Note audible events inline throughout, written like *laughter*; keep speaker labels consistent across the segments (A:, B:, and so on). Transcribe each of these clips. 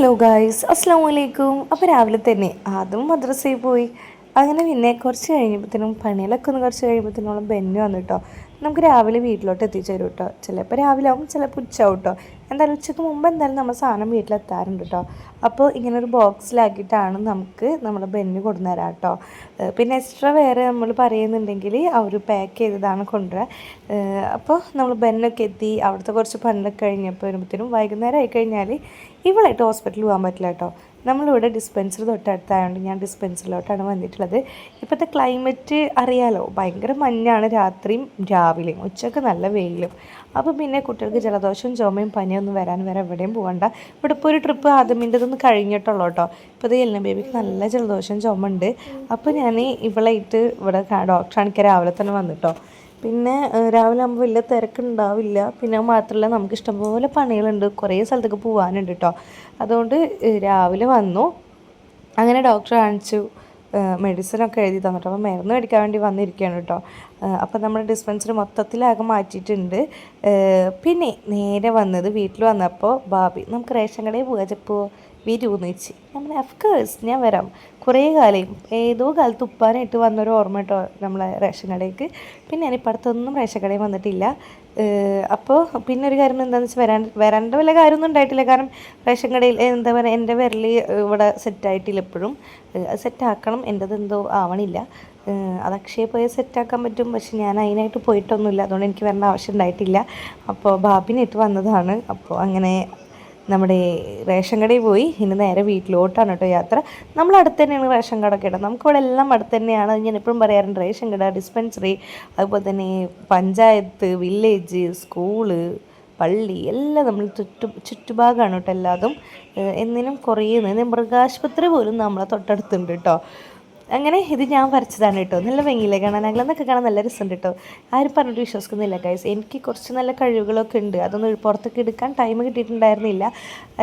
A: Hello guys അസ്സാം വലൈക്കും അപ്പോൾ രാവിലെ തന്നെ അതും മദ്രസയിൽ പോയി. അങ്ങനെ പിന്നെ കുറച്ച് കഴിഞ്ഞപ്പോഴത്തേനും പണിയിലൊക്കെ ഒന്ന് കുറച്ച് കഴിയുമ്പോഴത്തേനും ബെന്നു വന്നു കേട്ടോ നമുക്ക് രാവിലെ വീട്ടിലോട്ട് എത്തിച്ചു തരും കേട്ടോ ചിലപ്പോൾ രാവിലെ ആവും ചിലപ്പോൾ ഉച്ചയാവും കേട്ടോ എന്തായാലും ഉച്ചയ്ക്ക് മുമ്പ് എന്തായാലും നമ്മൾ സാധനം വീട്ടിലെത്താറുണ്ട് കേട്ടോ അപ്പോൾ ഇങ്ങനെ ഒരു ബോക്സിലാക്കിയിട്ടാണ് നമുക്ക് നമ്മൾ ബെന്ന് കൊണ്ടുവരാം കേട്ടോ പിന്നെ എക്സ്ട്രാ വേറെ നമ്മൾ പറയുന്നുണ്ടെങ്കിൽ അവർ പാക്ക് ചെയ്തതാണ് കൊണ്ടുവരിക അപ്പോൾ നമ്മൾ ബെന്നൊക്കെ എത്തി അവിടുത്തെ കുറച്ച് പണിലൊക്കെ കഴിഞ്ഞപ്പോൾ വരുമ്പോഴത്തേനും വൈകുന്നേരം ആയി കഴിഞ്ഞാൽ ഇവളായിട്ട് ഹോസ്പിറ്റലിൽ പോകാൻ പറ്റില്ല കേട്ടോ നമ്മളിവിടെ ഡിസ്പെൻസർ തൊട്ടടുത്തായതുകൊണ്ട് ഞാൻ ഡിസ്പെൻസറിലോട്ടാണ് വന്നിട്ടുള്ളത്. ഇപ്പോഴത്തെ ക്ലൈമറ്റ് അറിയാലോ ഭയങ്കര മഞ്ഞാണ് രാത്രിയും രാവിലെയും ഉച്ചയ്ക്ക് നല്ല വെയിലും. അപ്പോൾ പിന്നെ കുട്ടികൾക്ക് ജലദോഷം ചുമയും പനിയൊന്നും വരാൻ വരെ എവിടെയും പോകണ്ട ഇവിടെ ഇപ്പോൾ ഒരു ട്രിപ്പ് ആദ്യമിന്റെതൊന്ന് കഴിഞ്ഞിട്ടുള്ളൂ കേട്ടോ ഇപ്പോൾ ഇത് എല്ലാം ബേബിക്ക് നല്ല ജലദോഷം ചുമ ഉണ്ട് അപ്പോൾ ഞാൻ ഇവളായിട്ട് ഇവിടെ ഡോക്ടർ കാണിക്കാൻ രാവിലെ തന്നെ വന്നിട്ടോ പിന്നെ രാവിലെ ആകുമ്പോൾ വലിയ തിരക്കുണ്ടാവില്ല. പിന്നെ മാത്രമല്ല നമുക്ക് ഇഷ്ടംപോലെ പണികളുണ്ട്. കുറേ സ്ഥലത്തേക്ക് പോകാനുണ്ട് കേട്ടോ അതുകൊണ്ട് രാവിലെ വന്നു. അങ്ങനെ ഡോക്ടറെ കാണിച്ചു. മെഡിസിനൊക്കെ എഴുതി തന്നിട്ട്. അപ്പോൾ മരുന്ന് മേടിക്കാൻ വേണ്ടി വന്നിരിക്കുകയാണ് കേട്ടോ. അപ്പോൾ നമ്മുടെ ഡിസ്പെൻസറി മൊത്തത്തിലാകെ മാറ്റിയിട്ടുണ്ട്. പിന്നെ നേരെ വന്നത് വീട്ടിൽ വന്നപ്പോൾ ബാബി നമുക്ക് റേഷൻ കടയിൽ പോകാൻ ചെപ്പോൾ വരുമെന്ന് വെച്ച്. നമ്മൾ അഫ്കേഴ്സ് ഞാൻ വരാം. കുറേ കാലം ഏതോ കാലത്ത് ഉപ്പാനായിട്ട് വന്നൊരു ഓർമ്മ കേട്ടോ നമ്മളെ റേഷൻ കടയ്ക്ക് പിന്നെ ഞാനിപ്പോൾ അടുത്തൊന്നും റേഷൻ കടയിൽ വന്നിട്ടില്ല. അപ്പോൾ പിന്നെ ഒരു കാര്യം എന്താണെന്ന് വെച്ചാൽ വരാൻ വരേണ്ട വല്ല കാര്യമൊന്നും ഉണ്ടായിട്ടില്ല. കാരണം റേഷൻ കടയിൽ എന്താ പറയുക എന്റെ വിരൽ ഇവിടെ സെറ്റായിട്ടില്ല എപ്പോഴും. അത് സെറ്റാക്കണം എന്റെത് എന്തോ ആവണില്ല. അത് അക്ഷയ പോയി സെറ്റാക്കാൻ പറ്റും. പക്ഷെ ഞാൻ അതിനായിട്ട് പോയിട്ടൊന്നുമില്ല. അതുകൊണ്ട് എനിക്ക് വരേണ്ട ആവശ്യം ഉണ്ടായിട്ടില്ല. അപ്പോൾ ബാബിനായിട്ട് വന്നതാണ്. അപ്പോൾ അങ്ങനെ നമ്മുടെ റേഷൻ കടയിൽ പോയി. ഇനി നേരെ വീട്ടിലോട്ടാണ് കേട്ടോ യാത്ര. നമ്മൾ അടുത്ത് തന്നെയാണ് റേഷൻ കട കേട്ടോ നമുക്കിവിടെ എല്ലാം അടുത്ത് തന്നെയാണ്. ഞാൻ എപ്പോഴും പറയാറുണ്ട് റേഷൻ കട ഡിസ്പെൻസറി അതുപോലെ തന്നെ പഞ്ചായത്ത് വില്ലേജ് സ്കൂൾ പള്ളി എല്ലാം നമ്മൾ ചുറ്റു ചുറ്റുഭാഗമാണ് കേട്ടോ എല്ലാതും. എന്തിനും എന്നിനും കുറേ നിന്ന് മൃഗാശുപത്രി പോലും നമ്മളെ തൊട്ടടുത്തുണ്ട് കേട്ടോ. അങ്ങനെ ഇത് ഞാൻ വരച്ചതാണ് കേട്ടോ. നല്ല ഭംഗിയില്ലേ കാണാൻ? അങ്ങളെന്നൊക്കെ കാണാൻ നല്ല രസമുണ്ട് കേട്ടോ. ആരും പറഞ്ഞിട്ട് വിശ്വസിക്കുന്നില്ല ഗൈസ് എനിക്ക് കുറച്ച് നല്ല കഴിവുകളൊക്കെ ഉണ്ട്. അതൊന്നും പുറത്തൊക്കെ എടുക്കാൻ ടൈം കിട്ടിയിട്ടുണ്ടായിരുന്നില്ല.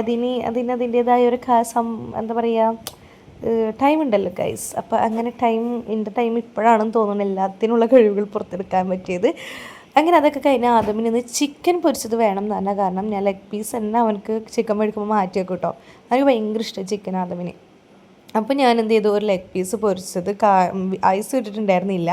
A: അതിന് അതിന് അതിന്റേതായ ഒരു കാസം സം എന്താ പറയുക ടൈം ഉണ്ടല്ലോ ഗൈസ് അപ്പോൾ അങ്ങനെ ടൈം എന്റെ ടൈം ഇപ്പോഴാണെന്ന് തോന്നുന്നു എല്ലാത്തിനുള്ള കഴിവുകൾ പുറത്തെടുക്കാൻ പറ്റിയത്. അങ്ങനെ അതൊക്കെ കഴിഞ്ഞാൽ ആദ്യം ഇന്ന് ചിക്കൻ പൊരിച്ചത് വേണം എന്ന് കാരണം ഞാൻ ലെഗ് പീസ് തന്നെ അവനക്ക് ചിക്കൻ മേടിക്കുമ്പോൾ മാറ്റി വെക്കും കേട്ടോ. അവന് ഭയങ്കര ഇഷ്ടമാണ് ചിക്കൻ ആദമിന്. അപ്പോൾ ഞാൻ എന്ത് ചെയ്തു? ഒരു ലെഗ് പീസ് പൊരിച്ചത്. കാ ഐസ് ഇട്ടിട്ടുണ്ടായിരുന്നില്ല.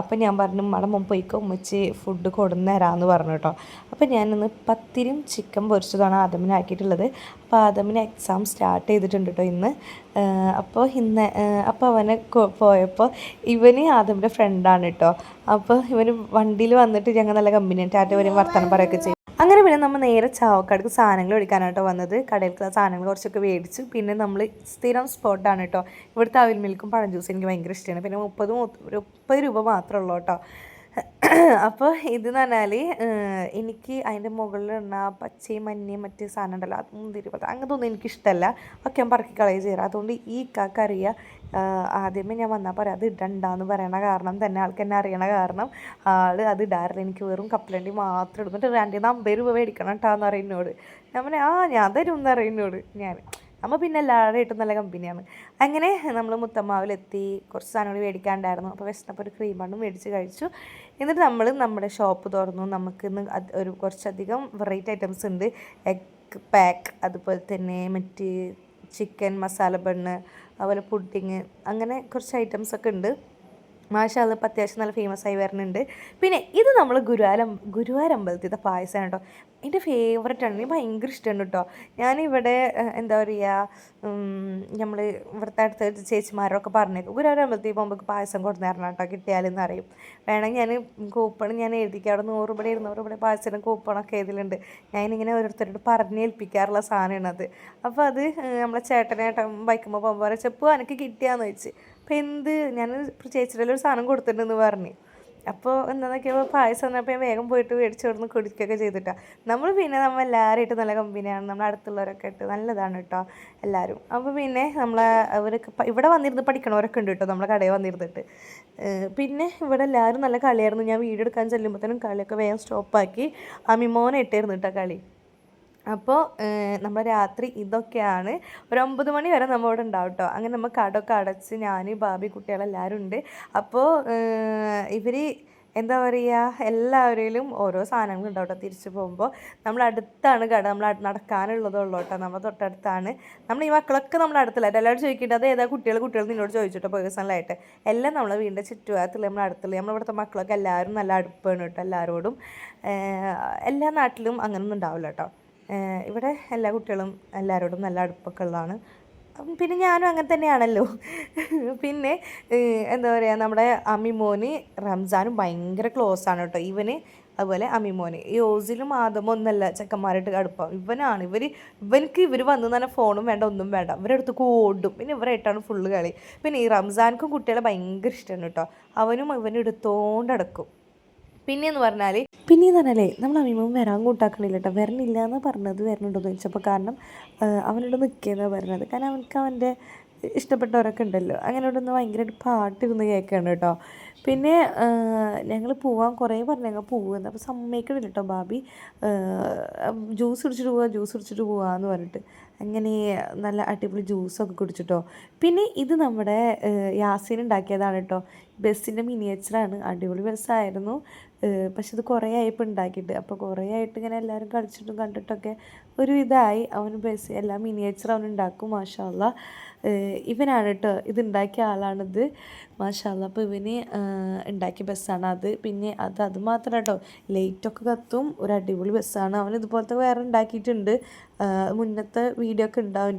A: അപ്പോൾ ഞാൻ പറഞ്ഞു മടം പോയിക്കോ. ഉമ്മച്ചി ഫുഡ് കൊടുന്നേരാന്ന് പറഞ്ഞു കേട്ടോ അപ്പോൾ ഞാനിന്ന് പത്തിരിയും ചിക്കൻ പൊരിച്ചതാണ് ആദമിനാക്കിയിട്ടുള്ളത്. അപ്പോൾ ആദമിന് എക്സാം സ്റ്റാർട്ട് ചെയ്തിട്ടുണ്ട് കേട്ടോ ഇന്ന്. അപ്പോൾ ഇന്ന് അപ്പോൾ അവനെ പോയപ്പോൾ ഇവന് ആദമിന്റെ ഫ്രണ്ടാണ് കേട്ടോ അപ്പോൾ ഇവന് വണ്ടിയിൽ വന്നിട്ട് ഞങ്ങൾ നല്ല കമ്പനി ടാറ്റ വരെയും വർത്തമാനം പറയുകയൊക്കെ ചെയ്യും അങ്ങനെ പിന്നെ നമ്മൾ നേരെ ചാവക്കാടക്ക് സാധനങ്ങൾ മേടിക്കാനായിട്ടോ വന്നത്. കടയിലേക്ക് സാധനങ്ങൾ കുറച്ചൊക്കെ മേടിച്ചു. പിന്നെ നമ്മൾ സ്ഥിരം സ്പോട്ടാണ് കേട്ടോ ഇവിടുത്തെ അവിൽ മിൽക്കും പഴം ജ്യൂസും എനിക്ക് ഭയങ്കര ഇഷ്ടമാണ് പിന്നെ മുപ്പത് മുപ്പത് രൂപ മാത്രമേ ഉള്ളൂ കേട്ടോ *clears throat* അപ്പോൾ ഇതെന്ന് പറഞ്ഞാൽ എനിക്ക് അതിന്റെ മുകളിലുള്ള ആ പച്ചയും മഞ്ഞയും മറ്റ് സാധനം ഉണ്ടല്ലോ അതൊന്നും പോലത്തെ അങ്ങനത്തെ ഒന്നും എനിക്കിഷ്ടമല്ല ഒക്കെ ഞാൻ പറക്കി കളയുക ചെയ്യാറ്. അതുകൊണ്ട് ഈ കാക്ക അറിയാം ആദ്യമേ ഞാൻ വന്നാൽ പറയാം അത് ഇടണ്ടെന്ന് പറയണ കാരണം തന്നെ ആൾക്ക് എന്നെ അറിയണ കാരണം ആൾ അത് ഇടാറില്ല. എനിക്ക് വെറും കപ്പലണ്ടി മാത്രം ഇടും എന്നിട്ട് രണ്ടിൽ അമ്പത് രൂപ മേടിക്കണം കേട്ടോ എന്ന് പറയുന്നോട് ഞാൻ പറഞ്ഞു ആ ഞാൻ തരും എന്ന് പറയുന്നോട് ഞാൻ നമ്മൾ പിന്നെ എല്ലാവരുമായിട്ടും നല്ല കമ്പനിയാണ് അങ്ങനെ നമ്മൾ മുത്തമ്മാവിലെത്തി കുറച്ച് സാധനങ്ങൾ മേടിക്കാണ്ടായിരുന്നു. അപ്പോൾ വിശന്നപ്പോൾ ഒരു ക്രീം ബണ്ണും മേടിച്ച് കഴിച്ചു. എന്നിട്ട് നമ്മൾ നമ്മുടെ ഷോപ്പ് തുറന്നു. നമുക്ക് ഇന്ന് ഒരു കുറച്ചധികം വെറൈറ്റി ഐറ്റംസ് ഉണ്ട്. എഗ് പാക്ക് അതുപോലെ തന്നെ മറ്റ് ചിക്കൻ മസാല ബണ്ണ് അതുപോലെ പുഡിങ് അങ്ങനെ കുറച്ച് ഐറ്റംസ് ഒക്കെ ഉണ്ട്. മാഷാല്ല ഇപ്പം അത്യാവശ്യം നല്ല ഫേമസ് ആയി വരുന്നുണ്ട്. പിന്നെ ഇത് നമ്മൾ ഗുരുവാരം ഗുരുവാരമ്പലത്തിന്റെ പായസമാണ് കേട്ടോ. എന്റെ ഫേവററ്റ് ആണ്. എനിക്ക് ഭയങ്കര ഇഷ്ടമാണ് കേട്ടോ. ഞാനിവിടെ എന്താ പറയുക നമ്മൾ ഇവിടുത്തെ അടുത്ത ചേച്ചിമാരൊക്കെ പറഞ്ഞേക്കും ഗുരുവാരമ്പലത്തിൽ പോകുമ്പോൾ പായസം കൊടുത്തു തരണം കേട്ടോ കിട്ടിയാലെന്ന് അറിയും വേണമെങ്കിൽ ഞാൻ കൂപ്പൺ ഞാൻ എഴുതിക്കാം. അവിടെ നൂറ് രൂപയുടെ ഇരുന്നൂറ് രൂപയുടെ പായസത്തിന് കൂപ്പണൊക്കെ ഇതിലുണ്ട് ഞാനിങ്ങനെ ഓരോരുത്തരോട് പറഞ്ഞേൽപ്പിക്കാറുള്ള സാധനമാണത്. അപ്പോൾ അത് നമ്മളെ ചേട്ടനെ ബൈക്കുമ്പോൾ പോകുമ്പോൾ ചെപ്പു എനിക്ക് കിട്ടിയാന്ന് വെച്ച്. അപ്പോൾ എന്ത്? ഞാൻ ചേച്ചിയുടെ ഒരു സാധനം കൊടുത്തിട്ടുണ്ടെന്ന് പറഞ്ഞു. അപ്പോൾ എന്താണെന്നൊക്കെയപ്പോൾ പായസം വന്നപ്പോൾ ഞാൻ വേഗം പോയിട്ട് മേടിച്ച് കൊടുന്ന് കുടിക്കുകയൊക്കെ ചെയ്തിട്ടാണ് നമ്മൾ പിന്നെ നമ്മൾ എല്ലാവരുമായിട്ട് നല്ല കമ്പനിയാണ് നമ്മൾ അടുത്തുള്ളവരൊക്കെ ആയിട്ട് നല്ലതാണ് കേട്ടോ എല്ലാവരും അപ്പോൾ പിന്നെ നമ്മളെ അവരൊക്കെ ഇവിടെ വന്നിരുന്ന് പഠിക്കണവരൊക്കെ ഉണ്ട് കേട്ടോ നമ്മളെ കടയിൽ വന്നിരുന്നിട്ട്. പിന്നെ ഇവിടെ എല്ലാവരും നല്ല കളിയായിരുന്നു. ഞാൻ വീഡിയോ എടുക്കാൻ ചെല്ലുമ്പോഴത്തേനും കളിയൊക്കെ വേഗം സ്റ്റോപ്പാക്കി അമിമോനെ ഇട്ടായിരുന്നു കേട്ടോ കളി. അപ്പോൾ നമ്മൾ രാത്രി ഇതൊക്കെയാണ്. ഒരു ഒമ്പത് മണി വരെ നമ്മൾ ഇവിടെ ഉണ്ടാവും കേട്ടോ അങ്ങനെ നമ്മൾ കടമൊക്കെ അടച്ച് ഞാൻ ബാബി കുട്ടികളെല്ലാവരും ഉണ്ട്. അപ്പോൾ ഇവർ എന്താ പറയുക എല്ലാവരിലും ഓരോ സാധനങ്ങൾ ഉണ്ടാവും കേട്ടോ തിരിച്ചു പോകുമ്പോൾ നമ്മൾ അടുത്താണ് കട നമ്മൾ നടക്കാനുള്ളതുള്ളൂ കേട്ടോ നമ്മൾ തൊട്ടടുത്താണ്. നമ്മൾ ഈ മക്കളൊക്കെ നമ്മൾ അടുത്തല്ല? എല്ലാവരും ചോദിക്കേണ്ടത് ഏതാ കുട്ടികൾ കുട്ടികൾ നിന്നോട് ചോദിച്ചിട്ടോ പേഴ്സണലായിട്ട് എല്ലാം നമ്മളെ വീടിന്റെ ചുറ്റുഭാഗത്തുള്ള നമ്മൾ അടുത്തുള്ള നമ്മളിവിടുത്തെ മക്കളൊക്കെ എല്ലാവരും നല്ല അടുപ്പാണ് കേട്ടോ എല്ലാവരോടും. എല്ലാ നാട്ടിലും അങ്ങനെയൊന്നും ഉണ്ടാവില്ല കേട്ടോ ഇവിടെ എല്ലാ കുട്ടികളും എല്ലാവരോടും നല്ല അടുപ്പൊക്കെ ഉള്ളതാണ് പിന്നെ ഞാനും അങ്ങനെ തന്നെയാണല്ലോ. പിന്നെ എന്താ പറയുക നമ്മുടെ അമിമോന് റംസാനും ഭയങ്കര ക്ലോസ് ആണ് കേട്ടോ. ഇവന് അതുപോലെ അമിമോന് ഈ ഓസിലും ആദമോ ഒന്നല്ല ചെക്കന്മാരായിട്ട് അടുപ്പം. ഇവനാണ്. ഇവർ ഇവനക്ക് ഇവർ വന്നു തന്നെ ഫോണും വേണ്ട ഒന്നും വേണ്ട. ഇവരുടെ ഓടും പിന്നെ ഇവരായിട്ടാണ് ഫുള്ള് കളി. പിന്നെ ഈ റംസാൻക്കും കുട്ടികളെ ഭയങ്കര ഇഷ്ടമാണ് കേട്ടോ. അവനും ഇവനും എടുത്തോണ്ട് അടക്കും പിന്നെയെന്ന് പറഞ്ഞാൽ പിന്നെയെന്ന് പറഞ്ഞാലേ നമ്മൾ അമ്മീമ്മ വരാൻ കൂട്ടാക്കണില്ല കേട്ടോ വരണില്ല എന്ന് പറഞ്ഞത് വരണുണ്ടോ എന്ന് ചോദിച്ചപ്പോൾ കാരണം അവനോട് നിൽക്കുകയെന്നാണ് പറഞ്ഞത്. കാരണം അവനക്ക് അവന്റെ ഇഷ്ടപ്പെട്ടവരൊക്കെ ഉണ്ടല്ലോ അങ്ങനെ ഇവിടെ നിന്ന് ഭയങ്കരമായിട്ട് പാട്ടിരുന്ന് കേൾക്കുകയാണ് കേട്ടോ പിന്നെ ഞങ്ങൾ പോവാൻ കുറേ പറഞ്ഞു ഞങ്ങൾ പോകുന്നത് അപ്പോൾ സമ്മതിക്കണില്ല കേട്ടോ ബാബി. ജ്യൂസ് കുടിച്ചിട്ട് പോവാ ജ്യൂസ് കുടിച്ചിട്ട് പോവാന്ന് പറഞ്ഞിട്ട്. അങ്ങനെ നല്ല അടിപൊളി ജ്യൂസൊക്കെ കുടിച്ചിട്ടോ പിന്നെ ഇത് നമ്മുടെ യാസീൻ ഉണ്ടാക്കിയതാണ് കേട്ടോ ബസ്സിന്റെ മിനിയേച്ചറാണ് അടിപൊളി ബസ്സായിരുന്നു. പക്ഷെ ഇത് കുറേ ആയപ്പോൾ ഉണ്ടാക്കിയിട്ട്. അപ്പോൾ കുറേ ആയിട്ട് ഇങ്ങനെ എല്ലാവരും കളിച്ചിട്ടും കണ്ടിട്ടൊക്കെ ഒരു ഇതായി. അവൻ ബസ് എല്ലാം മിനിയേച്ചർ അവൻ ഉണ്ടാക്കും മാഷാല്ല. ഇവനാണ് കേട്ടോ ഇത് ഉണ്ടാക്കിയ ആളാണിത്. മാഷാല്ല. അപ്പോൾ ഇവന് ഉണ്ടാക്കിയ ബസ്സാണ് അത്. പിന്നെ അത് അത് മാത്രം കേട്ടോ ലൈറ്റൊക്കെ കത്തും. ഒരു അടിപൊളി ബസ്സാണ് അവൻ ഇതുപോലത്തെ വേറെ ഉണ്ടാക്കിയിട്ടുണ്ട്. മുന്നത്തെ വീഡിയോ ഒക്കെ ഉണ്ടാവും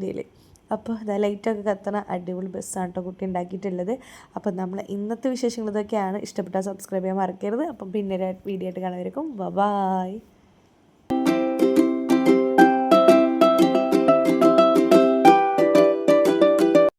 A: അപ്പോൾ അതാ ലൈറ്റൊക്കെ കത്തണ അടിപൊളി ബസ്സാണ് കേട്ടോ കുട്ടി ഉണ്ടാക്കിയിട്ടുള്ളത്. അപ്പോൾ നമ്മൾ ഇന്നത്തെ വിശേഷങ്ങൾ ഇതൊക്കെയാണ്. ഇഷ്ടപ്പെട്ടാൽ സബ്സ്ക്രൈബ് ചെയ്യാൻ മറക്കരുത്. അപ്പം പിന്നീട് വീഡിയോ ആയിട്ട് കാണുമായിരിക്കും ബൈ